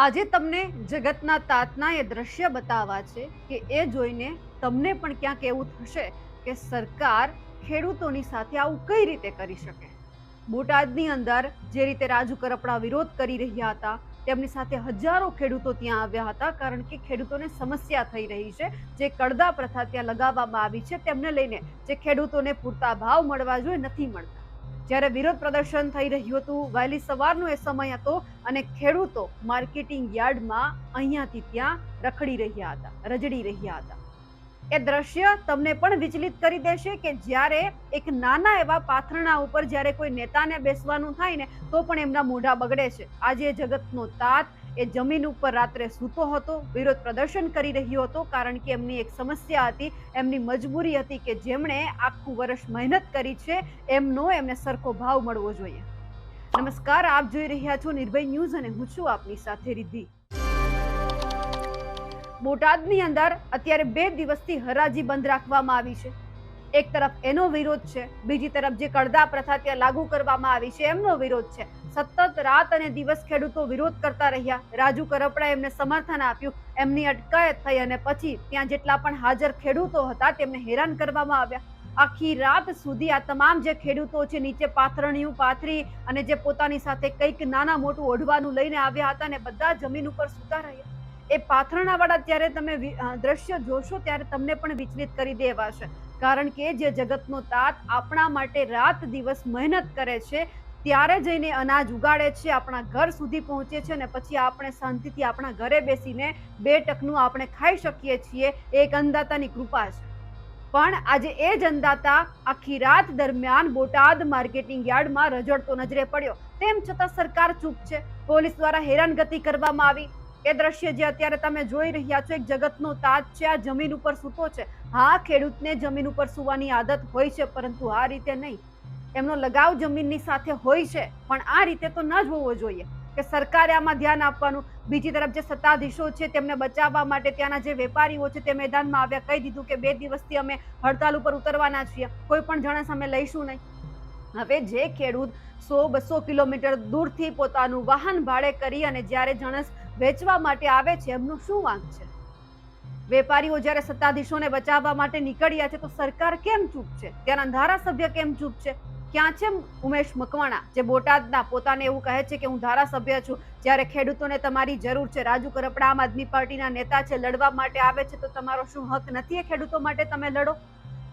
આજે તમને જગતના તાતના એ દ્રશ્ય બતાવવા છે કે એ જોઈને તમને પણ ક્યાંક એવું થશે કે સરકાર ખેડૂતોની સાથે આવું કઈ રીતે કરી શકે. બોટાદની અંદર જે રીતે રાજુ કરપડા વિરોધ કરી રહ્યા હતા, તેમની સાથે હજારો ખેડૂતો ત્યાં આવ્યા હતા, કારણ કે ખેડૂતોને સમસ્યા થઈ રહી છે. જે કડદા પ્રથા ત્યાં લગાવવામાં આવી છે, તેમને લઈને જે ખેડૂતોને પૂરતા ભાવ મળવા જોઈએ, નથી મળતા. જ્યારે વિરોધ પ્રદર્શન થઈ રહ્યું હતું, વહેલી સવારનો એ સમય હતો અને ખેડૂતો માર્કેટિંગ યાર્ડમાં અહીંયાથી ત્યાં રખડી રહ્યા હતા, રજડી રહ્યા હતા. એ દ્રશ્ય તમને પણ વિચલિત કરી દેશે કે જ્યારે એક નાના એવા પાથરણા ઉપર જ્યારે કોઈ નેતાને બેસવાનું થાય ને, તો પણ એમના મોઢા બગડે છે. આજે જગતનો તાત એ જમીન ઉપર રાત્રે સૂતો હતો, વિરોધ પ્રદર્શન કરી રહ્યો હતો, કારણ કે એમની એક સમસ્યા હતી, એમની મજબૂરી હતી કે જેમણે આખું વર્ષ મહેનત કરી છે, એમનો એમને સરખો ભાવ મળવો જોઈએ. નમસ્કાર, આપ જોઈ રહ્યા છો નિર્ભય ન્યૂઝ અને હું છું આપની સાથે રિદ્ધિ. બોટાદની અંદર અત્યારે બે દિવસથી હરાજી બંધ રાખવામાં આવી છે. એક તરફ એનો વિરોધ છે, બીજી તરફ જે કડદા પ્રથા ત્યાં લાગુ કરવામાં આવી છે, એમનો વિરોધ છે. સતત રાત અને દિવસ ખેડૂતો વિરોધ કરતા રહ્યા. રાજુ કરપડા એમને સમર્થન આપ્યું. એમની અટકાયત થઈ અને પછી ત્યાં જેટલા પણ હાજર ખેડૂતો હતા તેમને હેરાન કરવામાં આવ્યા. આખી રાત સુધી આ તમામ જે ખેડૂતો છે, નીચે પાથરણીયું, પાથરી અને જે પોતાની સાથે કંઈક નાના મોટું ઓઢવાનું લઈને આવ્યા હતા અને બધા જમીન ઉપર સૂતા રહ્યા. એ પાથરણાવાળા જ્યારે તમે દ્રશ્ય જોશો ત્યારે તમને પણ વિચલિત કરી દેવાશે. કારણ કે જે જગતનો તાત આપણા માટે રાત દિવસ મહેનત કરે છે, ત્યારે જઈને અનાજ ઉગાડે છે, આપણા ઘર સુધી પહોંચે છે અને પછી આપણે શાંતિથી આપણા ઘરે બેસીને બે ટકનું આપણે ખાઈ શકીએ છીએ એક અન્નદાતાની કૃપા છે. પણ આજે એ જ અન્નદાતા આખી રાત દરમિયાન બોટાદ માર્કેટિંગ યાર્ડમાં રજડતો નજરે પડ્યો. તેમ છતાં સરકાર ચૂપ છે. પોલીસ દ્વારા હેરાનગતિ કરવામાં આવી. એ દ્રશ્ય જે અત્યારે તમે જોઈ રહ્યા છો, એક જગતનો તાજ છે, આ જમીન ઉપર સૂતો છે. હા, ખેડૂતને જમીન ઉપર સૂવાની આદત હોય છે, પરંતુ આ રીતે નહીં. એમનો લગાવ જમીનની સાથે હોય છે, પણ આ રીતે તો ન જ હોવો જોઈએ. કે સરકારે આમાં ધ્યાન આપવાનું. બીજી તરફ જે સત્તાધીશો છે, તેમને બચાવવા માટે ત્યાંના જે વેપારીઓ છે, તે મેદાનમાં આવ્યા. કહી દીધું કે બે દિવસથી અમે હડતાલ ઉપર ઉતરવાના છીએ. કોઈ પણ જણા સામે લઈશું નહીં. હવે જે ખેડૂત સો બસો કિલોમીટર દૂરથી પોતાનું વાહન ભાડે કરી અને જ્યારે જણસ વેચવા માટે આવે છે, એમનું શું વાંક છે? વેપારીઓ જ્યારે સત્તાધીશોને બચાવવા માટે નીકળ્યા છે, તો સરકાર કેમ ચૂપ છે? ત્યાંના ધારાસભ્ય કેમ ચૂપ છે? ક્યાં છે ઉમેશ મકવાણા, જે બોટાદના પોતાને એવું કહે છે કે, હું ધારાસભ્ય છું, જ્યારે ખેડૂતોને તમારી જરૂર છે, રાજુ કરપડા આમ આદમી પાર્ટીના નેતા છે, લડવા માટે આવે છે, તો તમારો શું હક નથી એ ખેડૂતો માટે તમે લડો?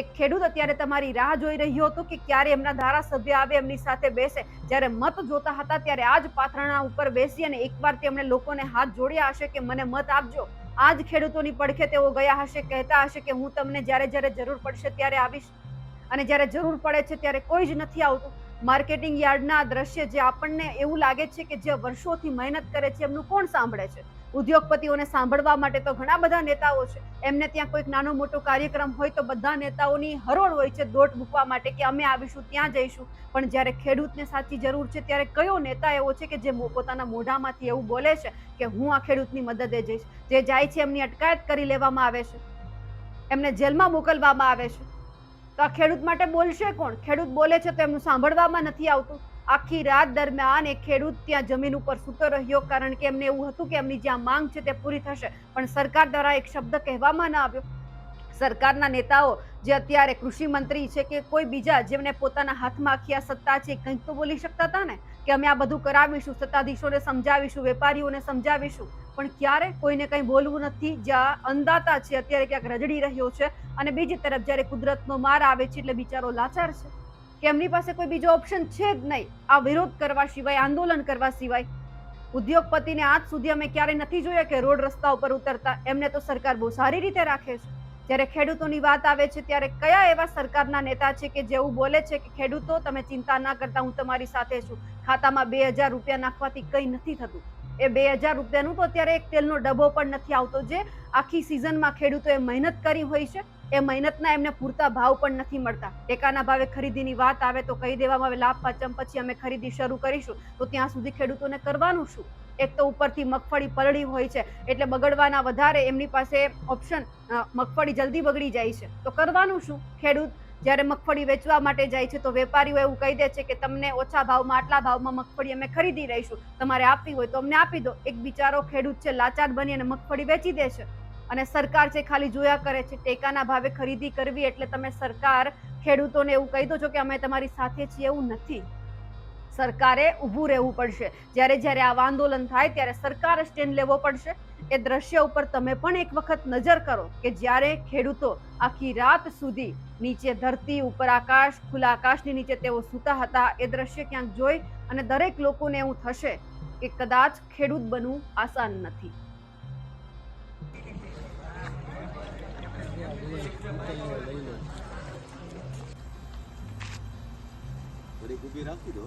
એક ખેડૂત અત્યારે તમારી રાહ જોઈ રહ્યો હતો કે ક્યારે એમના ધારાસભ્ય આવે, એમની સાથે બેસે. જ્યારે મત જોતા હતા ત્યારે આ જ પાથરણા ઉપર બેસી અને એકવાર તેમણે લોકોને હાથ જોડ્યા હશે કે મને મત આપજો. આ જ ખેડૂતોની પડખે તેઓ ગયા હશે, કહેતા હશે કે હું તમને જ્યારે જ્યારે જરૂર પડશે ત્યારે આવીશ. અને જ્યારે જરૂર પડે છે ત્યારે કોઈ જ નથી આવતું. માર્કેટિંગ યાર્ડના દ્રશ્ય જે આપણને એવું લાગે છે કે જે વર્ષોથી મહેનત કરે છે, એમનું કોણ સાંભળે છે? ઉદ્યોગપતિઓને સાંભળવા માટે તો ઘણા બધા નેતાઓ છે. એમને ત્યાં કોઈક નાનો મોટો કાર્યક્રમ હોય તો બધા નેતાઓની હરોળ હોય છે દોટ મૂકવા માટે કે અમે આવીશું, ત્યાં જઈશું. પણ જ્યારે ખેડૂતને સાચી જરૂર છે ત્યારે કયો નેતા એવો છે કે જે પોતાના મોઢામાંથી એવું બોલે છે કે હું આ ખેડૂતની મદદે જઈશ. જે જાય છે એમની અટકાયત કરી લેવામાં આવે છે. એમને જેલમાં મોકલવામાં આવે છે. તો આ ખેડૂત માટે બોલશે કોણ? ખેડૂત બોલે છે તો એમનું સાંભળવામાં નથી આવતું. આખી રાત દરમિયાન એ ખેડૂત ત્યાં જમીન ઉપર સૂતો રહ્યો કારણ કે એમને એવું હતું કે એમની જ્યાં માંગ છે તે પૂરી થશે. પણ સરકાર દ્વારા એક શબ્દ કહેવામાં ન આવ્યો. સરકારના નેતાઓ જે અત્યારે કૃષિ મંત્રી છે કે કોઈ બીજા જેમને પોતાના હાથમાં આખી આ સત્તા છે કંઈક તો બોલી શકતા હતા ને? કે અમે આ બધું કરાવીશું, સત્તાધીશોને સમજાવીશું, વેપારીઓને સમજાવીશું. પણ ક્યારે કોઈને કંઈ બોલવું નથી. જ્યાં અંદાતા છે, અત્યારે ક્યાંક રજડી રહ્યો છે અને બીજી તરફ જ્યારે કુદરતનો માર આવે છે એટલે બિચારો લાચાર છે. કે એમની પાસે કોઈ બીજો ઓપ્શન છે જ નહીં. આ વિરોધ કરવા સિવાય, આંદોલન કરવા સિવાય. ઉદ્યોગપતિને આજ સુધી અમે ક્યારેય નથી જોયા કે રોડ રસ્તા ઉપર ઉતરતા. એમને તો સરકાર બહુ સારી રીતે રાખે છે. જ્યારે ખેડૂતોની વાત આવે છે, ત્યારે કયા એવા સરકારના નેતા છે કે જેવું બોલે છે કે ખેડૂતો, તમે ચિંતા ના કરતા, હું તમારી સાથે છું. ખાતામાં બે હજાર રૂપિયા નાખવાથી કંઈ નથી થતું. એ બે હજાર રૂપિયાનું તો અત્યારે એક તેલનો ડબ્બો પણ નથી આવતો જે આખી સિઝનમાં ખેડૂતોએ મહેનત કરી હોય છે. એ મહેનતના એમને પૂરતા ભાવ પણ નથી મળતા. ટેકાના ભાવે ખરીદીની વાત આવે તો કહી દેવામાં આવે, લાભ પાચમ પછી અમે ખરીદી શરૂ કરીશું. તો ત્યાં સુધી ખેડૂતોને કરવાનું શું? એક તો ઉપરથી મગફળી પલળી હોય છે, એટલે બગડવાના વધારે એમની પાસે ઓપ્શન મગફળી જલ્દી બગડી જાય છે. તો કરવાનું શું? ખેડૂત જ્યારે મગફળી વેચવા માટે જાય છે, તો વેપારીઓ એવું કહી દે છે કે તમને ઓછા ભાવમાં, આટલા ભાવમાં મગફળી અમે ખરીદી રહીશું. તમારે આપવી હોય તો અમને આપી દો. એક બિચારો ખેડૂત છે, લાચાર બની અને મગફળી વેચી દે છે. અને સરકાર છે, ખાલી જોયા કરે છે, ટેકાના ભાવે ખરીદી કરવી એટલે તમે સરકાર ખેડૂતોને એવું કહી દો છો કે અમે તમારી સાથે છીએ એવું નથી. સરકારે ઊભું રહેવું પડશે. જ્યારે જ્યારે આવા આંદોલન થાય ત્યારે સરકાર સ્ટેન્ડ લેવો પડશે. એ દ્રશ્ય ઉપર તમે પણ એક વખત નજર કરો કે જ્યારે ખેડૂતો આખી રાત સુધી નીચે ધરતી ઉપર આકાશ, ખુલ્લા આકાશની નીચે તેઓ સૂતા હતા, એ દ્રશ્ય ક્યાંક જોઈ અને દરેક લોકોને એવું થશે કે કદાચ ખેડૂત બનવું આસાન નથી. રાખી દો.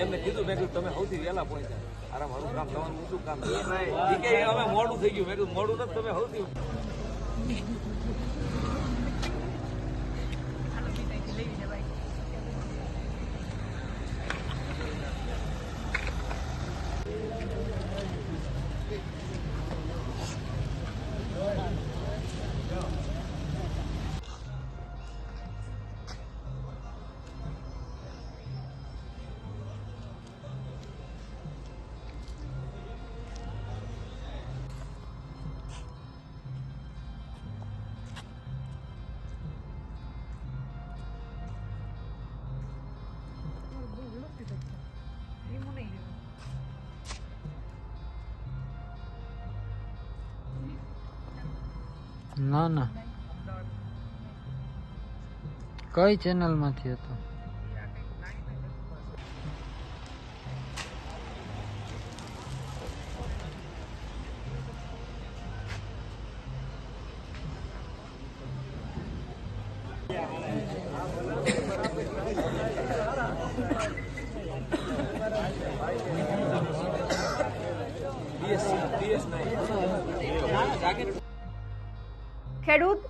એમને કીધું મેં કીધું, તમે સૌથી વહેલા પહોંચ્યા. આરા મારું કામ તમારું ઊંચું કામ કે અમે મોડું થઈ ગયું. મેં કીધું, મોડું નથી, તમે સૌથી ના ના કઈ ચેનલમાંથી હતો ખેડૂત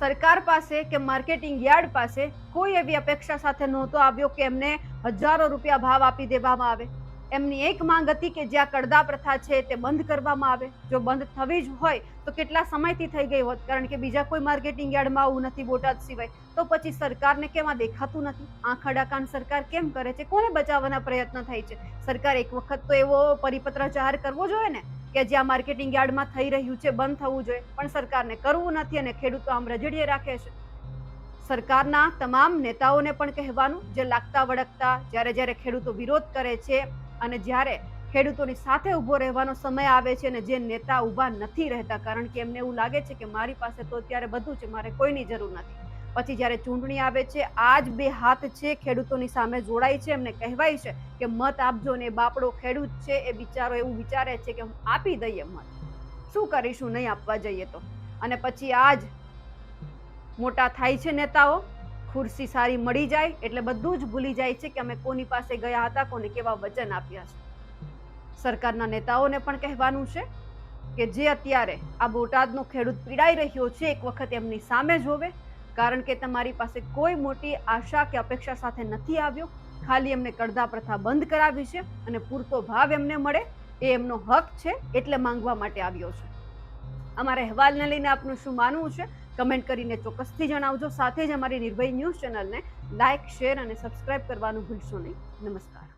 સરકાર પાસે કે માર્કેટિંગ યાર્ડ પાસે કોઈ એવી અપેક્ષા સાથે નહોતો આવ્યો કે એમને હજારો રૂપિયા ભાવ આપી દેવામાં આવે. એમની એક માંગ હતી કે જ્યાં કડદા પ્રથા છે તે બંધ કરવામાં આવે. જો બંધ થવી જ હોય તો કેટલા સમયથી થઈ ગઈ હોત? કારણ કે બીજા કોઈ માર્કેટિંગ યાર્ડમાં આવું નથી બોટાદ સિવાય. તો પછી સરકારને કેમ આ દેખાતું નથી? આંખ અડાકાન સરકાર કેમ કરે છે? કોને બચાવવાના પ્રયત્ન થાય છે? સરકાર એક વખત તો એવો પરિપત્ર જાહેર કરવો જોઈએ ને? કે જ્યાં માર્કેટિંગ યાર્ડમાં થઈ રહ્યું છે, બંધ થવું જોઈએ. પણ સરકારને કરવું નથી અને ખેડૂતો આમ રજડીએ રાખે છે. સરકારના તમામ નેતાઓને પણ કહેવાનું, જે લાગતા વળગતા, જ્યારે જ્યારે ખેડૂતો વિરોધ કરે છે અને જ્યારે ખેડૂતોની સાથે ઊભો રહેવાનો સમય આવે છે અને જે નેતા ઊભા નથી રહેતા, કારણ કે એમને એવું લાગે છે કે મારી પાસે તો અત્યારે બધું છે, મારે કોઈની જરૂર નથી. પછી જ્યારે ચૂંટણી આવે છે આ જ બે હાથ છે, ખેડૂતોની સામે જોડાય છે, એમને કહેવાય છે કે મત આપજો ને બાપડો ખેડૂત છે, એ બિચારો એવું વિચારે છે કે હું આપી દઈએ મત. શું કરીશું? નહીં આપવા જઈએ તો. અને પછી આ જ મોટા થાય છે નેતાઓ, ખુરશી સારી મળી જાય એટલે બધું જ ભૂલી જાય છે કે અમે કોની પાસે ગયા હતા, કોને કેવા વચન આપ્યા છે. સરકારના નેતાઓને પણ કહેવાનું છે કે જે અત્યારે આ બોટાદનો ખેડૂત પીડાઈ રહ્યો છે, એક વખત એમની સામે જોવે કારણ કે તમારી પાસે કોઈ મોટી આશા કે અપેક્ષા સાથે નથી આવ્યો. ખાલી એમને કડધા પ્રથા બંધ કરાવી છે અને પૂરતો ભાવ એમને મળે એ એમનો હક છે એટલે માંગવા માટે આવ્યો છે. અમારા અહેવાલને લઈને આપનું શું માનવું છે? કમેન્ટ કરીને ચોક્કસથી જણાવજો. સાથે જ અમારી નિર્ભય ન્યૂઝ ચેનલને લાઇક શેર અને સબસ્ક્રાઇબ કરવાનું ભૂલશો નહીં. નમસ્કાર.